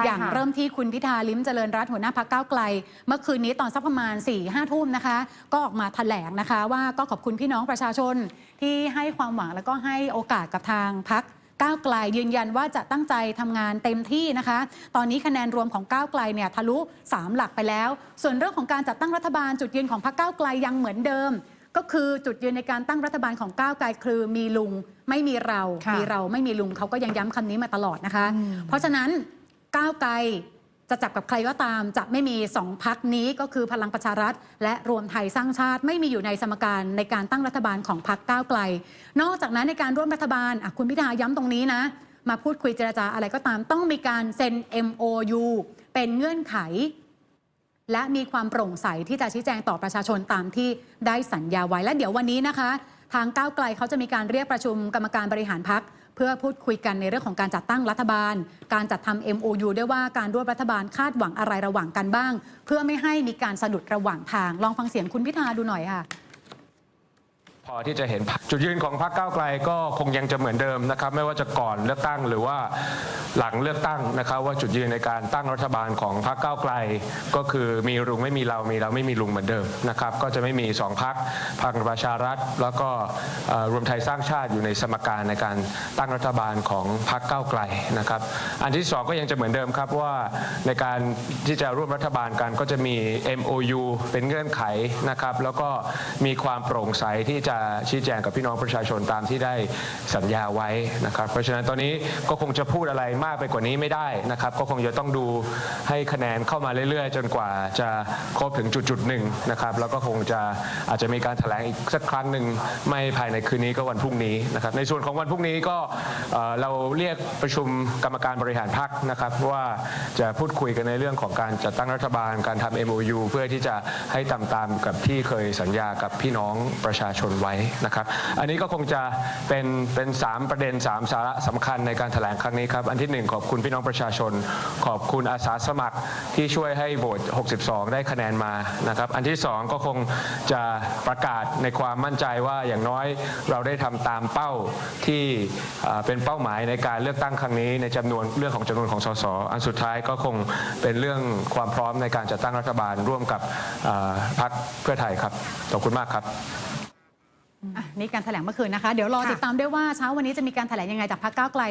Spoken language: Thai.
ช่อย่างค่ะเริ่มที่คุณพิธาลิ้มเจริญรัตน์หัวหน้าพักก้าวไกล เมื่อคืนนี้ตอนสักประมาณ4ี่ห้าทุ่มนะคะ ก็ออกมาแถลงนะคะ ว่าก็ขอบคุณพี่น้องประชาชนที่ให้ความหวังแล้วก็ให้โอกาสกับทางพักก้าวไกลยืนยันว่าจะตั้งใจทำงานเต็มที่นะคะ ตอนนี้คะแนนรวมของก้าวไกลเนี่ยทะลุ 3 หลักไปแล้ว ส่วนเรื่องของการจัดตั้งรัฐบาลจุดยืนของพรรคก้าวไกลยังเหมือนเดิม ก็คือจุดยืนในการตั้งรัฐบาลของก้าวไกลคือมีลุงไม่มีเราค่ะมีเราไม่มีลุงเขาก็ยังย้ำคำนี้มาตลอดนะคะ เพราะฉะนั้น ก้าวไกลจะจับกับใครก็ตามจะไม่มีสองพักนี้ก็คือพลังประชารัฐ และรวมไทยสร้างชาติไม่มีอยู่ในสมการในการตั้งรัฐบาลของพักก้าวไกล นอกจากนั้นในการร่วมรัฐบาลคุณพิธาย้ำตรงนี้นะ มาพูดคุยเจรจาอะไรก็ตาม ต้องมีการเซ็น MOU เป็นเงื่อนไข และมีความโปร่งใสที่จะชี้แจงต่อประชาชนตามที่ได้สัญญาไว้และเดี๋ยววันนี้นะคะ ทางก้าวไกลเขาจะมีการเรียกประชุมกรรมการบริหารพัก พื่อพูดคุยกันในเรื่องของการจัดตั้งรัฐบาล การจัดทำ MOU ด้วยว่าการร่วมรัฐบาลคาดหวังอะไรระหว่างกันบ้าง เพื่อไม่ให้มีการสะดุดระหว่างทาง ลองฟังเสียงคุณพิธาดูหน่อยค่ะ พอที่จะเห็นจุดยืนของพรรคก้าวไกลก็คงยังจะเหมือนเดิมนะครับ ไม่ว่าจะก่อนเลือกตั้งหรือว่าหลังเลือกตั้งนะครับ ว่าจุดยืนในการตั้งรัฐบาลของพรรคก้าวไกล ก็คือมีลุงไม่มีเรา มีเราไม่มีลุงเหมือนเดิมนะครับ ก็จะไม่มีสองพรรคพลังประชารัฐ แล้วก็รวมไทยสร้างชาติอยู่ในสมการในการตั้งรัฐบาลของพรรคก้าวไกลนะครับ อันที่สองก็ยังจะเหมือนเดิมครับว่าในการที่จะร่วมรัฐบาลกันก็จะมี MOU เป็นเงื่อนไขนะครับ แล้วก็มีความโปร่งใสที่จะะชี้แจงกับพี่น้องประชาชนตามที่ได้สัญญาไว้นะครับ เพราะฉะนั้นตอนนี้ก็คงจะพูดอะไรมากไปกว่านี้ไม่ได้นะครับ ก็คงจะต้องดูให้คะแนนเข้ามาเรื่อยๆ จนกว่าจะครบถึงจุดจุดหนึ่งนะครับ แล้วก็คงจะอาจจะมีการแถลงอีกสักครั้งหนึ่งไม่ภายในคืนนี้ก็วันพรุ่งนี้นะครับ ในส่วนของวันพรุ่งนี้ก็เอ่อเราเรียกประชุมกรรมการบริหารพรรคนะครับว่าจะพูดคุยกันในเรื่องของการจัดตั้งรัฐบาลการทำ MOU เพื่อที่จะให้ตามตามกับที่เคยสัญญากับพี่น้องประชาชนไว้นะครับ อันนี้ก็คงจะเป็นเป็นสามประเด็นสามสาระสำคัญในการแถลงครั้งนี้ครับ อันที่หนึ่งขอบคุณพี่น้องประชาชน ขอบคุณอาสาสมัครที่ช่วยให้โหวต 62 ได้คะแนนมานะครับ อันที่สองก็คงจะประกาศในความมั่นใจว่าอย่างน้อยเราได้ทำตามเป้าที่เป็นเป้าหมายในการเลือกตั้งครั้งนี้ ในจำนวนเรื่องของจำนวนของสสอันสุดท้ายก็คงเป็นเรื่องความพร้อมในการจัดตั้งรัฐบาลร่วมกับพรรคเพื่อไทยครับ ขอบคุณมากครับ นี่การแถลงเมื่อคืนนะคะ เดี๋ยวรอค่ะติดตามด้วยว่าเช้าวันนี้จะมีการแถลงยังไงจากพรรคก้าวไกล